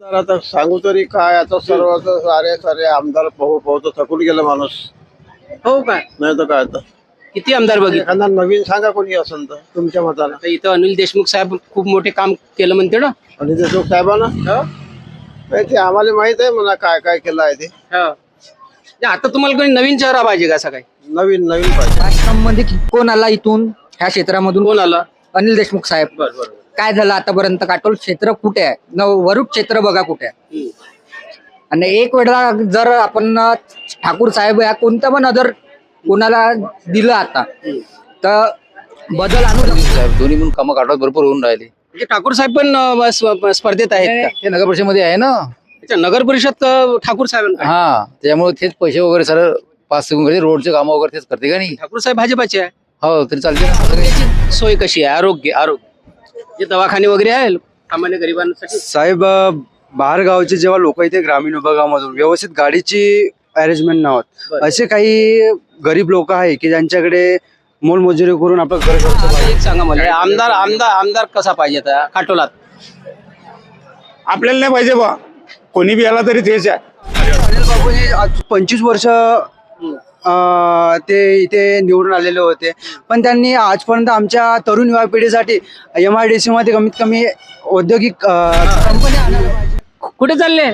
आता सांगू तरी काय आता सर्व सारे सारे आमदार पाहू पाहू तर थकून गेलं माणूस. हो का? नाही तर काय आता? किती आमदार बघितले? एखादा नवीन सांगा कोणी असेल तर तुमच्या मतानं. आता इथं अनिल देशमुख साहेब खूप मोठे काम केलं म्हणते ना. आणि देशमुख साहेबांना? नाही ते आम्हाला माहीत आहे म्हणा काय काय केलं आहे ते. हो. जे आता तुम्हाला कोणी नवीन चेहरा पाहिजे का असं काही? नवीन नवीन पाहिजे. आश्रममध्ये कोण आला इथून? ह्या क्षेत्रामधून? कोण आलं? अनिल देशमुख साहेब. बर बर. काय झालं आतापर्यंत काटोल क्षेत्र कुठे आहे? न वरुड क्षेत्र बघा कुठे आहे. आणि एक वेळा जर आपण ठाकूर साहेब या कोणत्या पण अदर कोणाला दिलं आता तर बदल आणू शकतो. साहेब दोन्ही म्हणून कामं काढत भरपूर होऊन राहिले. म्हणजे ठाकूर साहेब पण अं, स्प- स्पर्धेत आहेत का? ते नगर परिषदेमध्ये आहे ना. अच्छा, नगर परिषद अं, ठाकूर साहेब हा त्यामुळे तेच पैसे वगैरे सर पाच सेकंद रोडचे कामं वगैरे तेच करते का नाही? ठाकूर साहेब भाजपाचे आहे. हो तरी चालते ना. सोय कशी आहे? आरोग्य आरोग्य. जे दवाखाने वगैरे आहे सामान्य गरिबांसाठी. साहेब बाहेर गावचे जेव्हा लोक इथे ग्रामीण विभागामधून व्यवस्थित गाडीची अरेंजमेंट नाही होत बरं. असे काही गरीब लोक आहे की ज्यांच्याकडे मोलमजुरी करून आपलं घर एक सांगा मला. आमदार आमदार आमदार कसा पाहिजे आता? काटोलात आपल्याला नाही पाहिजे बा. कोणी बी आला तरी तेच आहे. पंचवीस वर्ष ते इथे निवडून आलेले होते. पण त्यांनी आजपर्यंत आमच्या तरुण युवा पिढीसाठी एम आय डी सी मध्ये कमीत कमी औद्योगिक कंपनी आणायला पाहिजे. कुठे चालले?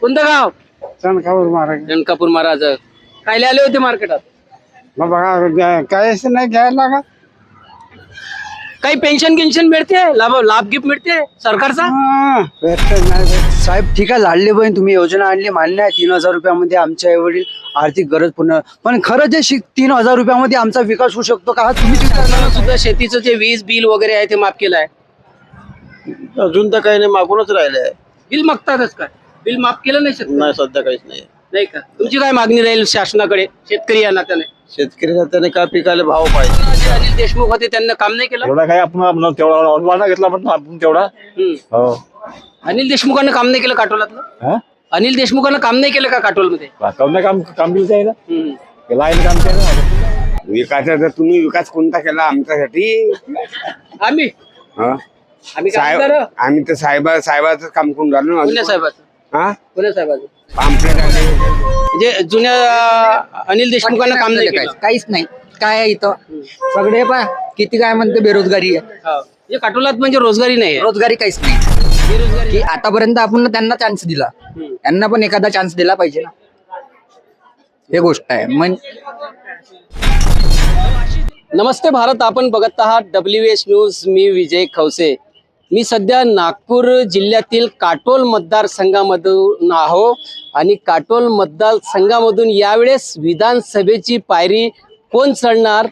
कोणतं गाव? चणकावर महाराज. जनकापूर महाराज. काय आले होते मार्केटात? मग बघा काय असं नाही घ्यायला लागत काही पेन्शन गिन्शन मिळते? लाभ लाभ गिफ्ट मिळते सरकारचा? साहेब ठीक आहे लाडली बहीण तुम्ही योजना आणली मान्य आहे तीन हजार रुपयामध्ये आमच्या एवढी आर्थिक गरज पूर्ण पण खरं जे शिक तीन हजार रुपयामध्ये आमचा विकास होऊ शकतो का? हा तुम्हीच विचार करा. सरकारनं सुद्धा शेतीचं जे वीज बिल वगैरे आहे ते माफ केलं आहे अजून तर काही नाही मागूनच राहिले आहे बिल मागतातच काय बिल माफ केलं नाही शेतकरी नाही सध्या काहीच नाही. नाही का? तुमची काय मागणी राहील शासनाकडे शेतकरी या नात्याने? शेतकरी त्याने काय पिकाला भाव पाहिजे? जे अनिल देशमुख होते त्यांना काम नाही केलं? एवढा काय आपण तेवढा घेतला पण आपण तेवढा. हम्म. हो. अनिल देशमुखांना काम नाही केलं काटोलातलं? हा? अनिल देशमुखांना काम नाही केलं का काटोलमध्ये? काम काम काम दिलं आहे ना हम्म. केला आहे ना काम केलं. विकासाचा तुम्ही विकास कोणता केला आमच्यासाठी? आम्ही. हा? आम्ही काय साहेब करणार? आम्ही तर साहेबा साहेबाचं काम करून राहिलो ना पुण्या साहेबाचं. हा? पुण्या साहेबाचं. पाम्पलेट आले म्हणजे जुन्या अं, अनिल देशमुखांना काम नाही केलं. काहीच नाही. काय आहे इथं? सगळे पा किती काय म्हणते बेरोजगारी आहे. हा. म्हणजे काटोलात म्हणजे रोजगारी नाही आहे. रोजगारी काहीच नाही. की आतापर्यंत आपण त्यांना चान्स दिला. त्यांना पण एखादा चान्स दिला पाहिजे ना. हे गोष्ट आहे. मग नमस्ते भारत आपण बघत आहात डब्ल्यू एस न्यूज मी विजय खवसे. मी सध्या नागपूर जिल्ह्यातील काटोल मतदारसंघामधून आहो आणि काटोल मतदारसंघामधून यावेळेस विधानसभेची पायरी कोण चढणार?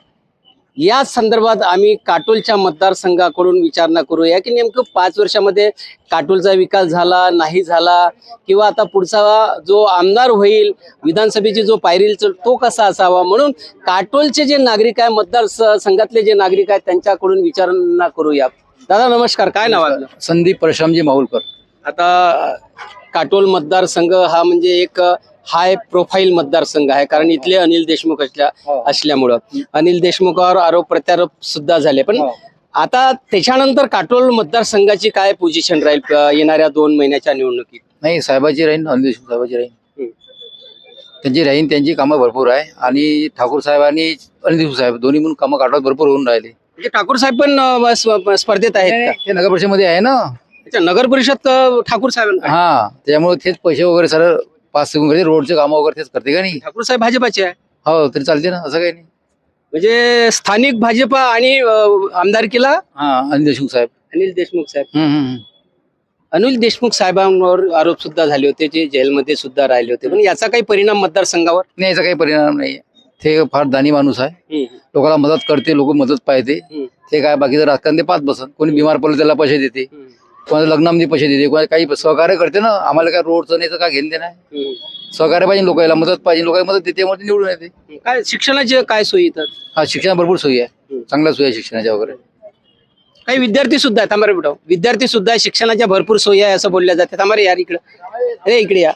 या संदर्भात आम्ही काटोलच्या मतदारसंघाकडून विचारणा करूया की नेमकं पाच वर्षामध्ये काटोलचा विकास झाला नाही झाला किंवा आता पुढचा जो आमदार होईल विधानसभेची जो पायरी तो कसा असावा? म्हणून काटोलचे जे नागरिक आहे मतदार संघातले जे नागरिक आहेत त्यांच्याकडून विचारणा करूया. दादा नमस्कार. काय नाव आहे आपलं? संदीप परशुरामजी माहुलकर. आता काटोल मतदारसंघ हा म्हणजे एक हाय प्रोफाईल मतदारसंघ आहे कारण इथले अनिल देशमुख असल्या असल्यामुळं. अनिल देशमुखावर आरोप प्रत्यारोप सुद्धा झाले. पण आता त्याच्यानंतर काटोल मतदारसंघाची काय पोझिशन राहील येणाऱ्या दोन महिन्याच्या निवडणुकीत? नाही साहेबाची राहीन अनिल देशमुख साहेबाची राहीन. त्यांची राहीन त्यांची कामं भरपूर आहे. आणि ठाकूर साहेब आणि अनिल देशमुख साहेब दोन्ही म्हणून कामं काढत भरपूर होऊन राहिले. म्हणजे ठाकूर साहेब पण स्पर्धेत आहेत ते नगर परिषदेमध्ये आहे ना. नगर परिषद ठाकूर साहेब हा त्यामुळे तेच पैसे वगैरे सर पाच सेकंद रोडचे कामं वगैरे तेच करते का नाही? ठाकूर साहेब भाजपाचे आहे. हो तरी चालते ना असं काही नाही. म्हणजे स्थानिक भाजपा आणि अ, आमदारकीला हा अनिल देशमुख साहेब. अनिल देशमुख साहेब. हम्म, हम्म, हम्म. अनिल देशमुख साहेबांवर आरोप सुद्धा झाले होते जे जेलमध्ये सुद्धा राहिले होते. पण याचा काही परिणाम मतदारसंघावर? नाही याचा काही परिणाम नाही. ते फार दानी माणूस आहे. लोकांना मदत करते लोक मदत पाहिजे हम्म. ते काय बाकीचं राजकारण ते पाच बसन. कोणी बिमार पडलं त्याला पैसे देते. कोणाच्या लग्नामध्ये पैसे देते कोणा काही सहकार्य करते ना आम्हाला काय रोडचं नाही तर काय घेणं आहे? सहकार्य पाहिजे लोकांना मदत पाहिजे लोकांना मदत देते त्यामुळे ते निवडून येते. काय शिक्षणाचे काय सोयी येतात? हा शिक्षण भरपूर सोयी आहे. चांगल्या सोयी आहे शिक्षणाच्या वगैरे. काही विद्यार्थी सुद्धा आहेत रे बेटा. विद्यार्थी सुद्धा आहे, शिक्षणाच्या भरपूर सोयी आहे असं बोलल्या जाते रे यार इकडे. अरे इकडे या.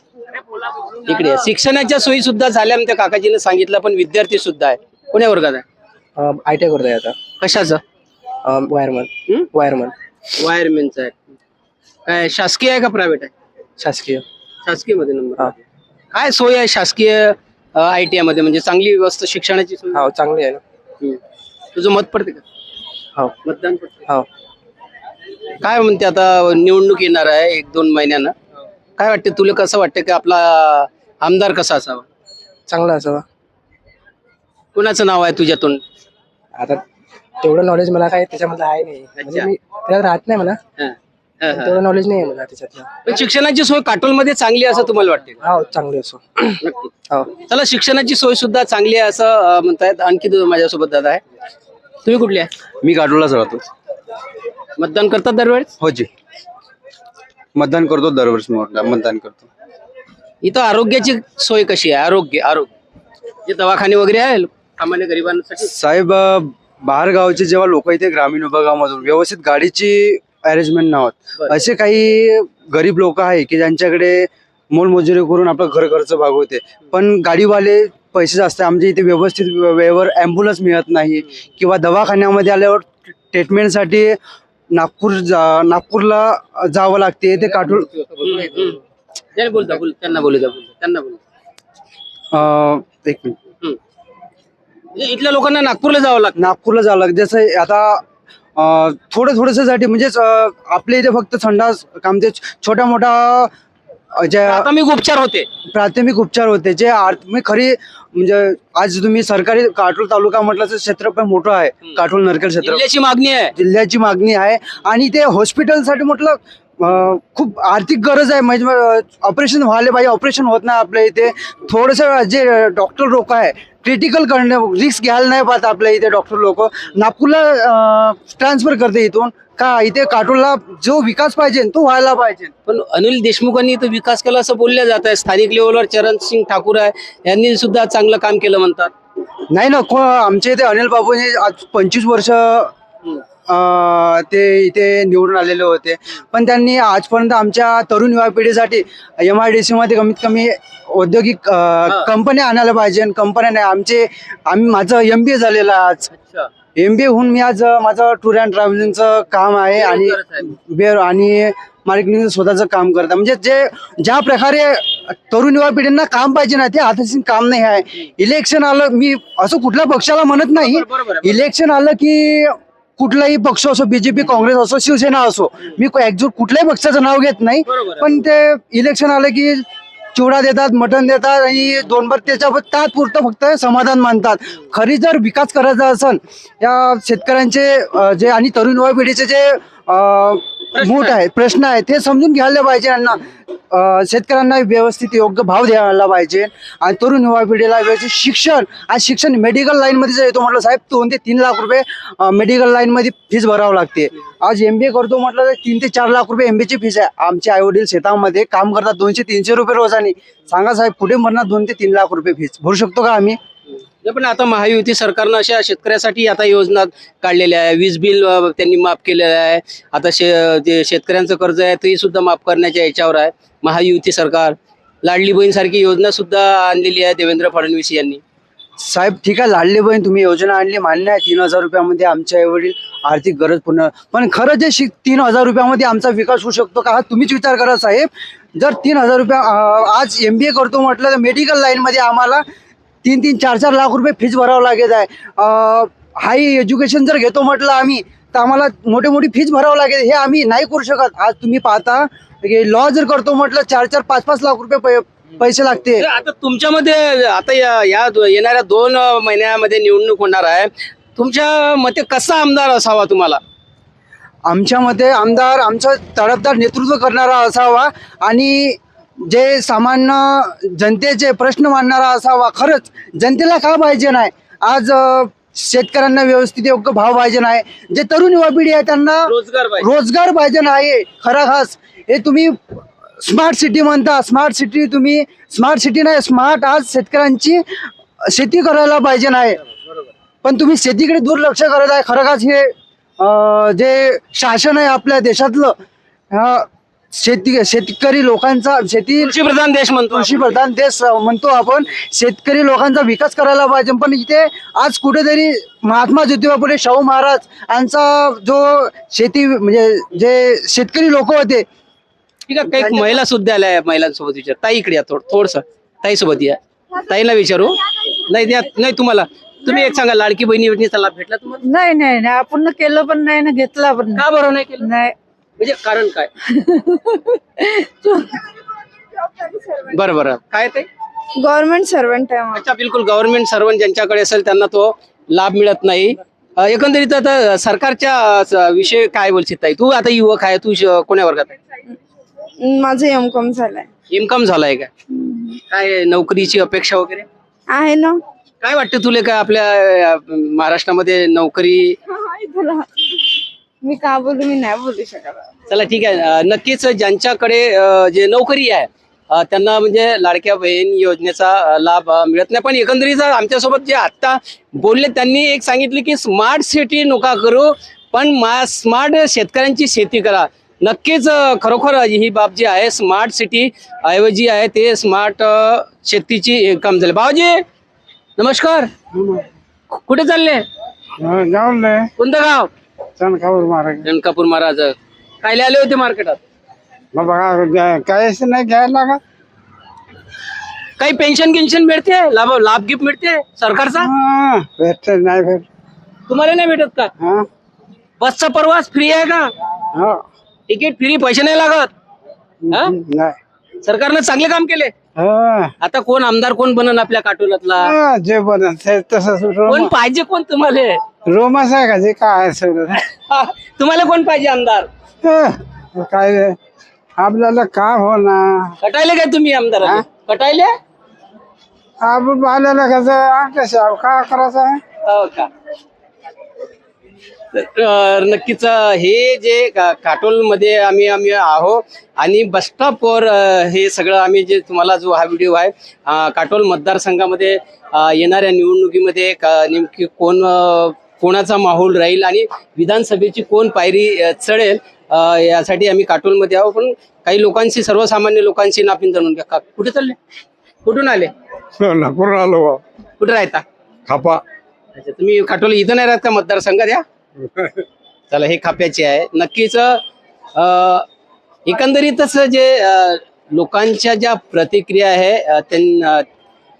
इकडे या. शिक्षणाच्या सोयी सुद्धा झाल्या त्या काकाजीने सांगितलं पण विद्यार्थी सुद्धा आहे. कोण्या वर्गात आहे? आय टी करताय आता. कशाचं? वायरमन? वायरमन. वायरमॅनचं आहे. काय शासकीय आहे का प्रायव्हेट आहे? शासकीय. शासकीयमध्ये नंबर हा. काय सोय आहे शासकीय आय टी आयमध्ये? म्हणजे चांगली व्यवस्था शिक्षणाची सोय? हो चांगली आहे ना. हम्म. तुझं मत पडते का? हो. मतदान पडते हो. काय म्हणते आता निवडणूक येणार आहे एक दोन महिन्यानं. काय वाटते तुला कसं वाटतं की आपला आमदार कसा असावा? चांगला असावा. कुणाचं नाव आहे तुझ्यातून? आता तेवढं नॉलेज मला काय त्याच्यामधलं आहे नाही. म्हणजे मी त्यात राहत नाही मला. हा. हा. तेवढं नॉलेज नाही आहे मला त्याच्यातलं. पण शिक्षणाची सोय काटोलमध्ये चांगली आहे असं तुम्हाला वाटते का? हो चांगली असो नक्की हो. चला शिक्षणाची सोय सुद्धा चांगली आहे असं अं, म्हणतायत. आणखी दो- माझ्यासोबत दादा आहे. तुम्ही कुठली आहे? मी काटोलाच राहतो. मतदान करतात दरवेळेस? हो जी. मतदान करतो दरवर्षी मतदान करतो. इथं आरोग्याची सोय कशी आहे? आरोग्य आरोग्य. जे दवाखाने वगैरे आहे सामान्य गरिबांसाठी? साहेब अ, बाहेरगावचे जेव्हा लोक इथे ग्रामीण विभागामधून व्यवस्थित गाडीची अरेंजमेंट बरं. नव्हत असे काही गरीब लोक आहे की ज्यांच्याकडे मोलमजुरी करून आपलं घर खर्च भागवते पण गाडीवाले पैसे जास्त. आमच्या इथे व्यवस्थित वेळेवर ॲम्ब्युलन्स मिळत नाही. किंवा दवाखान्यामध्ये आल्यावर ट्रीटमेंटसाठी नागपूर जा नागपूरला जावं लागते. ते काटून त्यांना बोलता बोल त्यांना बोलू द्या त्यांना बोलू एक मिनिट. इथल्या लोकांना नागपूरला जावं लागतं. नागपूरला जावं लागतं. जसं आता थोडं थोडंसाठी म्हणजेच आपल्या इथे फक्त संडास काम ते छोट्या मोठा ज्या प्राथमिक उपचार होते. प्राथमिक उपचार होते जे आर्थ- म्हणजे खरी म्हणजे आज तुम्ही सरकारी काटोल तालुका म्हटलं तर क्षेत्र पण मोठं आहे काटोल नरकेल क्षेत्र. जिल्ह्याची मागणी आहे. जिल्ह्याची मागणी आहे आणि ते हॉस्पिटलसाठी म्हटलं अं, खूप आर्थिक गरज आहे म्हणजे ऑपरेशन व्हायला पाहिजे ऑपरेशन होत नाही आपल्या इथे. थोडंसं जे डॉक्टर लोक आहे क्रिटिकल करणं रिस्क घ्यायला नाही पाहत आपल्या इथे डॉक्टर लोक. नागपूरला ट्रान्सफर करते इथून. का? इथे काटोलला जो विकास पाहिजे तो व्हायला पाहिजे. पण अनिल देशमुखांनी इथं विकास केला असं बोलल्या जात आहे स्थानिक लेवलवर चरण सिंग ठाकूर आहे. यांनी सुद्धा चांगलं काम केलं म्हणतात. नाही ना आमच्या इथे अनिल बाबूने आज पंचवीस वर्ष ते इथे निवडून आलेले होते. पण त्यांनी आजपर्यंत आमच्या तरुण युवा पिढीसाठी एम आय डी सी मध्ये कमीत कमी औद्योगिक कंपन्या आणायला पाहिजे कंपन्या नाही. आमचे आम्ही माझं एम बी ए झालेलं आज. एम बी ए होऊन मी आज माझं टूर अँड ट्रॅव्हलिंगचं काम आहे आणि बेर आणि मार्केटिंग स्वतःचं काम करतं म्हणजे जे ज्या प्रकारे तरुण युवा पिढींना काम पाहिजे ना ते हाताशी काम नाही आहे. इलेक्शन आलं मी असं कुठल्या पक्षाला म्हणत नाही. इलेक्शन आलं की कुठलाही पक्ष असो बीजेपी काँग्रेस असो शिवसेना असो मी एकजूट कुठल्याही पक्षाचं नाव घेत नाही. पण ते इलेक्शन आलं की चिवडा देतात मटण देतात आणि दोन बार त्याच्या तात्पुरतं फक्त समाधान मानतात खरी जर विकास करायचा असेल या शेतकऱ्यांचे जे आणि तरुण युवा पिढीचे जे मूठ आहे. प्रश्न आहे ते समजून घ्यायला पाहिजे यांना. अं, शेतकऱ्यांना व्यवस्थित योग्य भाव द्यायला पाहिजे. आणि तरुण युवा पिढीला व्यवस्थित शिक्षण आज शिक्षण मेडिकल लाईनमध्ये जर येतो म्हटलं साहेब दोन ते तीन लाख रुपये मेडिकल लाईनमध्ये फीस भरावं लागते. आज एम बी ए करतो म्हटलं तर तीन ते चार लाख रुपये एम ची फीस आहे. आमचे आई वडील शेतामध्ये काम करतात दोनशे तीनशे रुपये रोजाने. सांगा साहेब पुढे म्हणणार दोन ते तीन लाख रुपये फीस भरू शकतो का आम्ही? नाही, पण आता महायुती सरकारनं अशा शेतकऱ्यासाठी आता योजना काढलेल्या आहे. वीज बिल त्यांनी माफ केलेलं आहे. आता शे जे शेतकऱ्यांचं कर्ज आहे ते सुद्धा माफ करण्याच्या याच्यावर आहे. महायुती सरकार लाडली बहीण सारखी योजना सुद्धा आणलेली आहे देवेंद्र फडणवीस यांनी. साहेब ठीक आहे लाडली बहीण तुम्ही योजना आणली. मान्य आहे तीन हजार रुपयामध्ये आमच्या आईवडील आर्थिक गरज पूर्ण पण खरं जे शिक तीन हजार रुपयामध्ये आमचा विकास होऊ शकतो का हा तुम्हीच विचार करा साहेब. जर तीन हजार रुपया अं, आज एम बी ए करतो म्हटलं तर मेडिकल लाईनमध्ये आम्हाला तीन तीन चार चार लाख रुपये फीज भरावं लागत आहे. हाय एज्युकेशन जर घेतो म्हटलं आम्ही तर आम्हाला मोठे मोठी फीज भरावं लागेल. हे आम्ही नाही करू शकत. आज तुम्ही पाहता लॉ जर करतो म्हटलं चार चार पाच पाच लाख रुपये पैसे लागते. आता तुमच्यामध्ये आता या येणाऱ्या दोन महिन्यामध्ये निवडणूक होणार आहे. तुमच्या मते कसा आमदार असावा तुम्हाला? आमच्या मते आमदार आमचं तडफदार नेतृत्व करणारा असावा. आणि जे सामान्य जनतेचे प्रश्न मांडणारा असावा खरंच जनतेला का पाहिजे नाही? आज शेतकऱ्यांना व्यवस्थित योग्य भाव पाहिजे नाही. जे तरुण युवा पिढी आहे त्यांना रोजगार पाहिजे. नाही. खरा खास हे तुम्ही स्मार्ट सिटी म्हणता. स्मार्ट सिटी तुम्ही स्मार्ट सिटी नाही स्मार्ट आज शेतकऱ्यांची शेती करायला पाहिजे नाही. पण तुम्ही शेतीकडे दुर्लक्ष करत आहे. खरं खास हे जे शासन आहे आपल्या देशातलं शेती शेतकरी लोकांचा शेती कृषी प्रधान देश म्हणतो कृषी प्रधान देश म्हणतो आपण. शेतकरी लोकांचा विकास करायला पाहिजे. पण इथे आज कुठेतरी महात्मा ज्योतिबा फुले शाहू महाराज यांचा जो शेती म्हणजे जे शेतकरी लोक होते ठीक आहे काही महिला सुद्धा आल्या महिलांसोबत विचार. ताई इकडे या थोड थोडस. ताई सोबत या. ताईला विचारू. नाही द्या. नाही तुम्हाला. तुम्ही एक सांगा लाडकी बहिणी योजनेचा लाभ भेटला तुम्हाला? नाही नाही नाही. आपण केलं पण नाही ना घेतला पण का बरं नाही केलं? नाही. म्हणजे कारण काय? बरं बरं. काय ते? गव्हर्नमेंट सर्वंट आहे अच्छा बिलकुल. गव्हर्नमेंट सर्वंट ज्यांच्याकडे असेल त्यांना तो लाभ मिळत नाही. अ, एकंदरीत आता सरकारच्या अ, स- विषय काय बोलशील ताई? तू आता युवक आहे तू श- कोण्या वर्गात आहे? माझं एम कॉम झालंय. इन्कम झालाय का? काय नोकरीची अपेक्षा वगैरे? आहे ना. काय वाटतं तुला काय आपल्या अ, महाराष्ट्रामध्ये नोकरी तुला मी का बोलू मी नाही बोलू शकत. चला ठीक आहे. अ, नक्कीच ज्यांच्याकडे अ, जे नोकरी आहे अ, त्यांना म्हणजे लाडक्या बहीण योजनेचा अ, लाभ अ, मिळत नाही. पण एकंदरीत आमच्यासोबत जे आता बोलले त्यांनी एक सांगितले की स्मार्ट सिटी नका करू पण मा स्मार्ट शेतकऱ्यांची शेती करा. नक्कीच अ, खरोखर ही बाब जी आहे स्मार्ट सिटी ऐवजी आहे ते स्मार्ट शेतीची काम झाली. बाबाजी नमस्कार. कु- कुठे चालले? कोणतं गाव? चणकावर मारा. जनकापूर महाराज. काय आले होते मार्केटात? मग बघा काहीच नाही घ्यायला लागत काही पेन्शन गिन्शन मिळते? लाभ लाभ गिफ्ट मिळते सरकारचा? हा, भेटत नाही भेट तुम्हाला नाही भेटत का? हा. बसचा प्रवास फ्री आहे का? हो. तिकीट फ्री पैसे नाही लागत? हा? नाही. सरकारनं चांगले काम केले? हा. आता कोण आमदार कोण बनन आपल्या काटोलातला? हा, जे बनत ते तसंच कोण पाहिजे कोण तुम्हाला? रोमच आहे का? जे काय सगळं. हा, तुम्हाला कोण पाहिजे आमदार? काय आपल्याला का होणार कटायले काय तुम्ही आमदार? कटायले? आपण आल्याला कसं कसं काय करायचं आहे? हो का? तर नक्कीच अं, हे जे काटोलमध्ये आम्ही आम्ही आहो आणि बस स्टॉपवर अं, हे सगळं आम्ही जे तुम्हाला जो हा व्हिडिओ आहे अं, काटोल मतदारसंघामध्ये अं, येणाऱ्या निवडणुकीमध्ये का- नेमकी कोण अं, कोणाचा माहोल राहील आणि विधानसभेची कोण पायरी चढेल यासाठी आम्ही काटोलमध्ये आहो पण काही लोकांशी सर्वसामान्य लोकांशी नापिन जाणून घ्या. का कुठे चालले? कुठून आले? नागपूर आलो कुठे राहता? खापा. अच्छा तुम्ही काटोल इथं नाही राहत का मतदारसंघात? या. चला हे खाप्याचे आहे. नक्कीच एकंदरीतच जे लोकांच्या ज्या प्रतिक्रिया आहे त्यां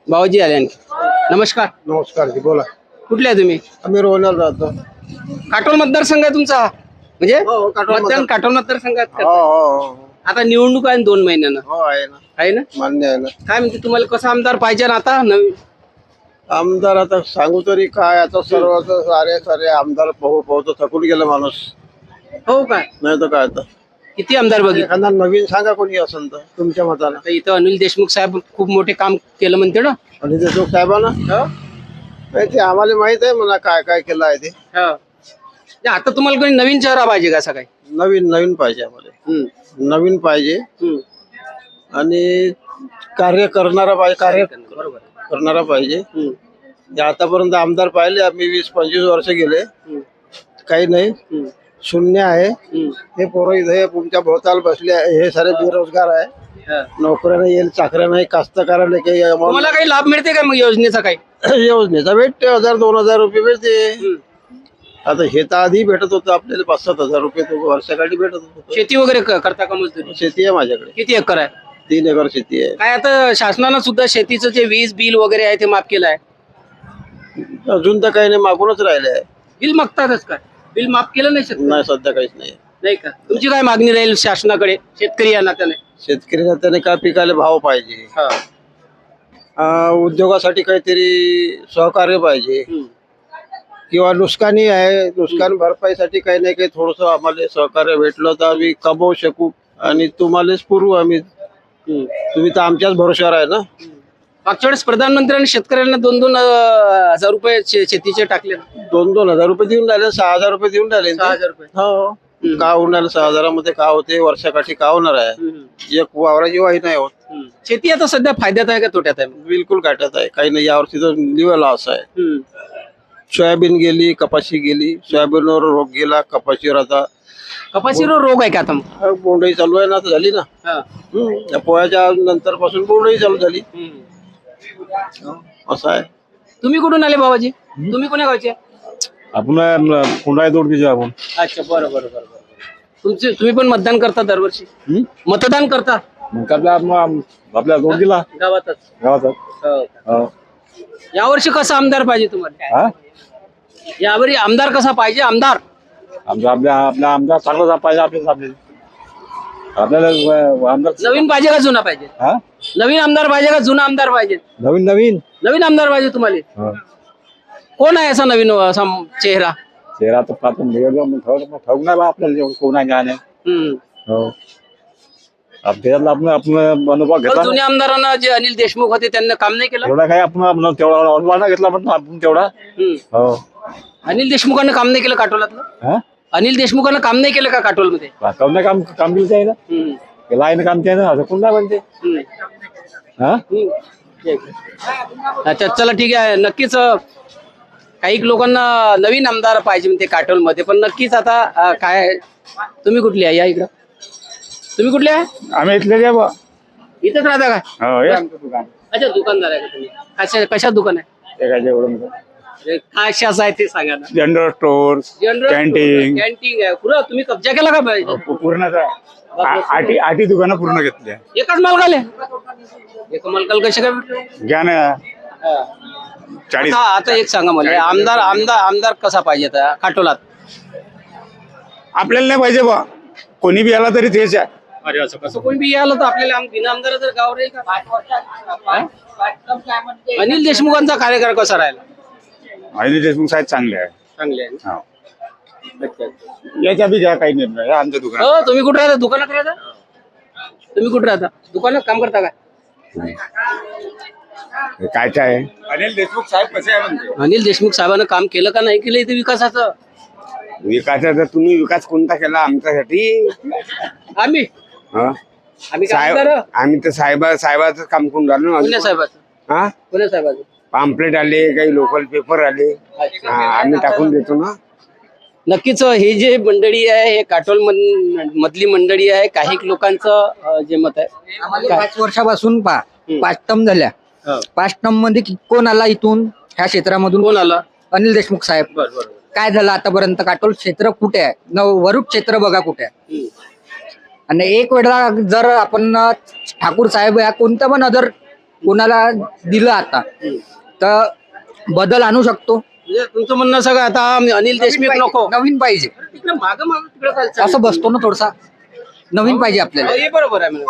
बाबाजी आले आणखी. नमस्कार. नमस्कार जी बोला. कुठले आहे तुम्ही? आम्ही रोहनला राहतो. काटोल मतदारसंघ आहे तुमचा? हा? म्हणजे हो, काटोल मतदान काटोल मतदारसंघात हो. हो हो. आता निवडणूक आहे ना दोन महिन्यानं. हो आहे ना. आहे ना? मान्य आहे ना. काय म्हणते तुम्हाला कसा आमदार पाहिजे ना आता नवीन आमदार आता सांगू तरी काय आता सर्व सारे सारे आमदार पाहू पाहू तर थकून गेलं माणूस. हो का? नाही तर काय आता? किती आमदार बघितले? एखादा नवीन सांगा कोणी असेल तर तुमच्या आता इथं अनिल देशमुख साहेब खूप मोठे काम केलं म्हणते ना. आणि देशमुख साहेबांना? नाही ते आम्हाला माहीत आहे म्हणा काय काय केलं आहे ते. हो. म्हणजे आता तुम्हाला कोणी नवीन चेहरा पाहिजे का असं काही? नवीन नवीन पाहिजे आम्हाला. हम्म, नवीन पाहिजे. हम्म. आणि कार्य करणारा पाहिजे कार्य बरोबर. करणारा पाहिजे. हम्म, जे आतापर्यंत आमदार पाहिले आम्ही वीस पंचवीस वर्ष गेले. हम्म, काही नाही. हम्म, शून्य आहे. हम्म. हे पोरं इथे हे तुमच्या भोवताल बसले आहे. हे सारे बेरोजगार आहे. नोकऱ्या नाही येईल चाकऱ्या नाही कास्तकाराला काही amount तुम्हाला काही लाभ मिळते का मग योजनेचा काही? योजनेचा भेटते हजार दोन हजार रुपये हम्म. आता हे तर आधी भेटत होतं आपल्याला पाच सात हजार रुपये तो वर्षाकाठी भेटत होतं. शेती वगैरे क- करता का मजदुरी? शेती आहे माझ्याकडे. किती एकर आहे? तीन एकर शेती आहे. काय आता शासनानं सुद्धा शेतीचं जे वीज बिल वगैरे आहे ते माफ केलं आहे अजून तर काही नाही मागूनच राहिले आहे बिल मागतातच काय बिल माफ केलं नाही शेतकरी नाही सध्या काहीच नाही. नाही का? तुमची काय मागणी राहील शासनाकडे शेतकरी या नात्याने? शेतकरी त्याने काय पिकाला भाव पाहिजे? हा. अं, उद्योगासाठी काहीतरी सहकार्य पाहिजे. हम्म. किंवा नुकसानी आहे. नुकसान भरपाईसाठी काही नाही काही थोडस आम्हाला सहकार्य भेटलं तर आम्ही कमवू शकू. आणि तुम्हालाच पुरवू आम्ही. हम्म. तुम्ही तर आमच्याच भरोश्यावर आहे ना? मागच्या वेळेस प्रधानमंत्र्यांनी शेतकऱ्यांना दोन दोन अं, हजार रुपये शे- शेतीचे टाकले दोन दोन हजार रुपये देऊन राहिले सहा हजार रुपये देऊन राहिले. सहा हजार रुपये. हो. का होणार सहा हजारामध्ये का होते वर्षाकाठी का होणार आहे. एक वावराची वाही नाही होत. शेती आता सध्या फायद्यात आहे का तोट्यात आहे बिलकुल काटत आहे काही नाही यावर्षी तर लिव्ह लॉस आहे. सोयाबीन गेली कपाशी गेली सोयाबीनवर रोग गेला कपाशीवर आता कपाशीवर रोग आहे का आता मग? बोंडही चालू आहे ना आता झाली ना हा. हम्म. या पोळ्याच्या नंतर पासून बोंडही चालू झाली. असं आहे तुम्ही कुठून आले बाबाजी तुम्ही कोण्या गावचे आपण कुंडाई तोडकीचे आपण. अच्छा बरं बरं बरं तुमचे तुम्ही पण मतदान करता दरवर्षी? हं? मतदान करता? मग आपल्या आपल्या जोडीला गावातच. गावात हो. हो. यावर्षी कसा आमदार पाहिजे तुम्हाला? हा? यावेळी आमदार कसा पाहिजे? आमदार? आमचा आपल्या आपल्या आमदार चांगला पाहिजे आपल्याला. आपल्याला आमदार नवीन पाहिजे का जुना पाहिजे? हा? नवीन आमदार पाहिजे का जुना आमदार पाहिजे? नवीन नवीन. नवीन आमदार पाहिजे तुम्हाला? हो. कोण आहे असा नवीन असा चेहरा? चेहरा तर पाहतो निवडलं बा आपल्याला जेवढं कोण आहे हम्म. हो. आपल्याला आपण आपण अनुभव पण घेतला जुन्या आमदारांना जे अनिल देशमुख होते त्यांना काम नाही केलं? तेवढा काय आपण आपण तेवढा अनुभव नाही घेतला म्हणतो आपण तेवढा. हम्म. हो. अनिल देशमुखांना काम नाही केलं काटोलातलं? हा? अनिल देशमुखांना काम नाही केलं का काटोलमध्ये? काम काम काम केलं हम्म. केलं आहे ना काम ते ना असं कोण नाही म्हणते? हम्म. हा? हम्म. अच्छा चला ठीक आहे. नक्कीच अं, काही लोकांना नवीन आमदार पाहिजे म्हणते काटोलमध्ये पण नक्कीच आता अं, काय तुम्ही कुठली आहे या इकडं? तुम्ही कुठले आहे? आम्ही इथले जे बा इथंच राहता काय हो हे आमचं दुकान अच्छा दुकानदार आहे का तुम्ही? कशा कशा दुकान आहे? अरे, काय शास आहे ते सांगा ना. General store general canteen canteen आहे. पुरं तुम्ही कब्जा केला का पाहिजे पूर्ण. आठी आठी दुकानं पूर्ण घेतली एकच मालकाले? एक मालकाला कसे काय भेटले? घ्या ना. चाळीस. आता आता एक सांगा मला आमदार आमदार आमदार कसा पाहिजे आता? काटोलात आपल्याला नाही पाहिजे बा. कोणी बी आला तरी तेच आहे. अरे असं कसं? कोणी बी आलं तर आपल्याला आम- बिना आमदार जर गाव राहील का? हा? अनिल देशमुखांचा कार्यकाळ कसा राहिला? अनिल देशमुख साहेब चांगले आहे. चांगले आहे ना? हो. अच्छा, अच्छा. याच्या बी घ्या काही नाही हे आमचं दुकान हो तुम्ही कुठे राहता? दुकानात राहता? तुम्ही कुठे राहता? दुकानात काम करता काय हे काय काय आहे? अनिल देशमुख साहेब कसे आहे म्हणते अनिल देशमुख साहेबांना काम केलं का नाही केलं इथे विकासाचं? विकासाचा तुम्ही विकास कोणता केला आमच्यासाठी? आम्ही. हा? आम्ही काय साहेब आम्ही तर साहेबा साहेबाचं काम करून राहिलो पुणे ना साहेबाचं. हा? पुणे साहेबाचं. पाम्पलेट आले काही लोकल पेपर आले. हा, आम्ही टाकून देतो ना. नक्कीच हे जे मंडळी आहे हे काटोल मध- मधली मंडळी आहे काही लोकांचं अं, जे मत आहे आम्हाला पाच वर्षापासून पा पाच टर्म झाल्या. हो. पाच टर्ममध्ये कि- कोण आला इथून? ह्या क्षेत्रामधून? कोण आलं? अनिल देशमुख साहेब. बरं बरं काय झालं आतापर्यंत? काटोल क्षेत्र कुठे आहे? न वरुड क्षेत्र बघा कुठे आहे. हम्म. आणि एक वेळा जर आपण ठाकूर साहेब या कोणत्या पण अदर कोणाला दिलं आता तर बदल आणू शकतो. म्हणजे तुमचं म्हणणं सगळं आता अनिल देशमुख नको. नवीन पाहिजे. तिकडे मागं मागं तिकडे चालतं. असं बसतो ना थोडसा. नवीन पाहिजे आपल्याला. हो, बरोबर आहे म्हणा.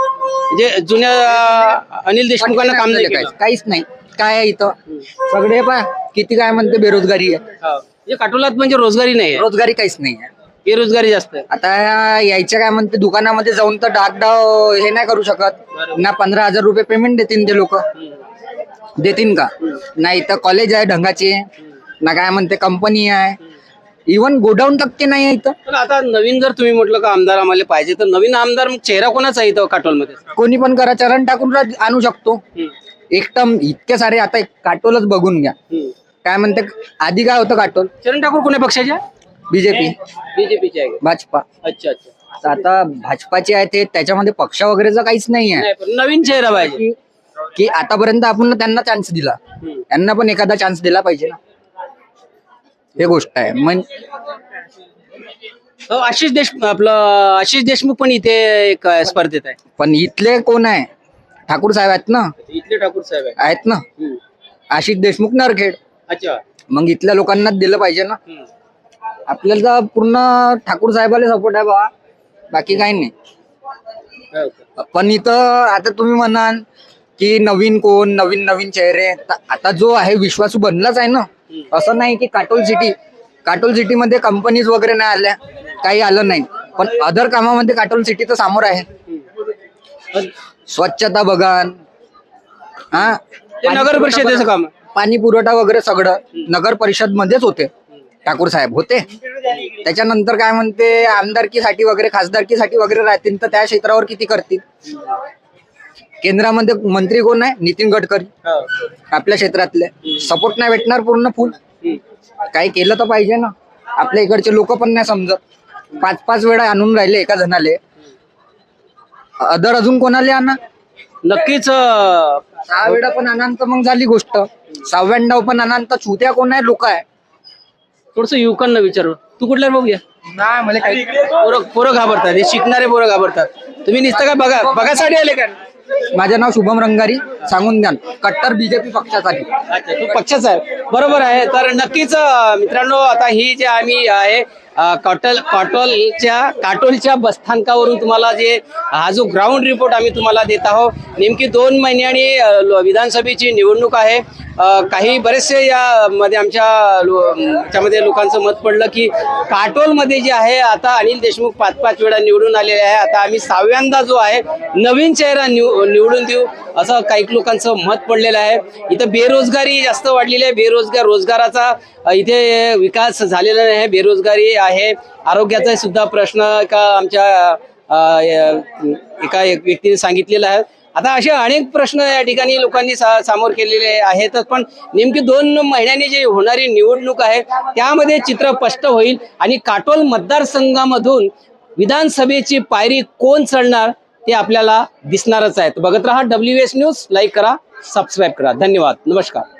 म्हणजे जुन्या अं, अनिल देशमुखांना काम नाही केलं. काहीच नाही. काय आहे इथं? सगळे पा किती काय म्हणते बेरोजगारी आहे. हो. म्हणजे काटोलात म्हणजे रोजगारी नाही आहे. रोजगारी काहीच नाही आहे. बेरोजगारी जास्त आहे. आता यायच्या काय म्हणते दुकानामध्ये जाऊन तर डागडाव हे नाही करू शकत. ना पंधरा हजार रुपये पेमेंट देतील ते लोक. देतील का? नाही तर कॉलेज आहे ढंगाचे ना काय म्हणते कंपनी आहे. इवन गोडाऊन टक्के नाही आहे इथं. पण आता नवीन जर तुम्ही म्हटलं का आमदार आम्हाला पाहिजे तर नवीन आमदार मग चेहरा कोणाचा आहे इथं काटोलमध्ये? कोणी पण करा चरण टाकून रा- आणू शकतो. एकदम इतके सारे आता एक काटोलच बघून घ्या. काय म्हणते आधी काय होतं काटोल? चरण ठाकूर कोण्या पक्षाचे बीजेपी. बीजेपीचे आहे. भाजपा. अच्छा अच्छा. तर आता भाजपाचे आहे ते त्याच्यामध्ये पक्ष वगैरेचं काहीच नाही आहे. नाही पण नवीन चेहरा पाहिजे. की की आतापर्यंत आपण त्यांना चान्स दिला. हम्म. त्यांना पण एखादा चान्स दिला पाहिजे ना. हे गोष्ट आहे. हो, आशिष देश आपलं आशिष देशमुख पण इथे एक स्पर्धेत आहे. पण इथले कोण आहे? ठाकूर साहेब आहेत ना? इथले ठाकूर साहेब आहे आहेत ना? हम्म. आशिष देशमुख नरखेड. अच्छा. मग इथल्या लोकांनाच दिलं पाहिजे ना? हम्म. आपल्याला तर पूर्ण ठाकूर साहेबाला सपोर्ट आहे बा बाकी काही नाही. हो. का? पण इथं आता तुम्ही म्हणाल की नवीन कोण नवीन नवीन चेहरे. तर आता जो आहे विश्वासू बनलाच आहे ना. असं नाही की काटोल सिटी काटोल सिटी मध्ये कंपनीज वगैरे नाही आल्या काही आलं नाही. पण अदर कामामध्ये काटोल सिटी तर समोर आहे. स्वच्छता बघा हा? ते नगर परिषदेचं काम आहे. पाणी पुरवठा वगैरे सगळं नगर परिषद मध्येच होते. ठाकूर साहेब होते. त्याच्यानंतर काय म्हणते आमदारकीसाठी वगैरे खासदारकीसाठी वगैरे राहतील तर त्या क्षेत्रावर किती करतील? केंद्रामध्ये मंत्री कोण आहे? नितीन गडकरी. हो. आपल्या क्षेत्रातले. सपोर्ट नाही भेटणार पूर्ण फुल. काही केलं तर पाहिजे ना. आपल्या इकडचे लोक पण नाही समजत. पाच पाच वेळा आणून राहिले एका जणाले. अदर अजून कोणाले आणा? नक्कीच सहा वेळा पण तर मग झाली गोष्ट. सहाव्यांडाव पण तर चुत्या कोण आहे लोक आहे थोडस युवकांना विचारू. तू कुठल्या बघूया नाही मला काही पोरं पोरं घाबरतात. हे शिकणारे पोरं घाबरतात. तुम्ही नुसतं काय बघा बघासाठी आले का? माझं नाव शुभम रंगारी. सांगून द्यान कट्टर बीजेपी पक्षासाठी. अच्छा तू पक्षाचा आहे. बरोबर आहे. तर नक्कीच मित्रांनो आता ही जे आम्ही आहे कॉटल काटोलच्या काटोलच्या बसस्थानकावरून तुम्हाला जे हा जो ग्राउंड रिपोर्ट आम्ही तुम्हाला देत आहोत नेमकी दोन महिन्यांनी अं, विधानसभेची निवडणूक आहे. काही बरेचसे या मध्ये आमच्या लो- याच्यामध्ये लोकांचं मत पडलं की काटोलमध्ये जे आहे आता अनिल देशमुख पाच पाच वेळा निवडून आलेले आहे. आता आम्ही सहाव्यांदा जो आहे नवीन चेहरा निव निवडून देऊ असं काही लोकांचं मत पडलेलं आहे. इथं बेरोजगारी जास्त वाढलेली आहे. बेरोजगार रोजगाराचा इथे विकास झालेला नाही आहे. बेरोजगारी आहे. आरोग्याचा सुद्धा प्रश्न का आमच्या एका एक व्यक्तीने सांगितलेला आहे. आता असे अनेक प्रश्न या ठिकाणी लोकांनी सा- सामोर केलेले आहेत. पण नेमकी दोन महिन्यांनी जी होणारी निवडणूक आहे त्यामध्ये चित्र स्पष्ट होईल. आणि काटोल मतदारसंघामधून विधानसभेची पायरी कोण चढणार ते आपल्याला दिसणारच आहेत बघत राहा डब्ल्यू एस न्यूज लाईक करा सबस्क्राईब करा. धन्यवाद. नमस्कार.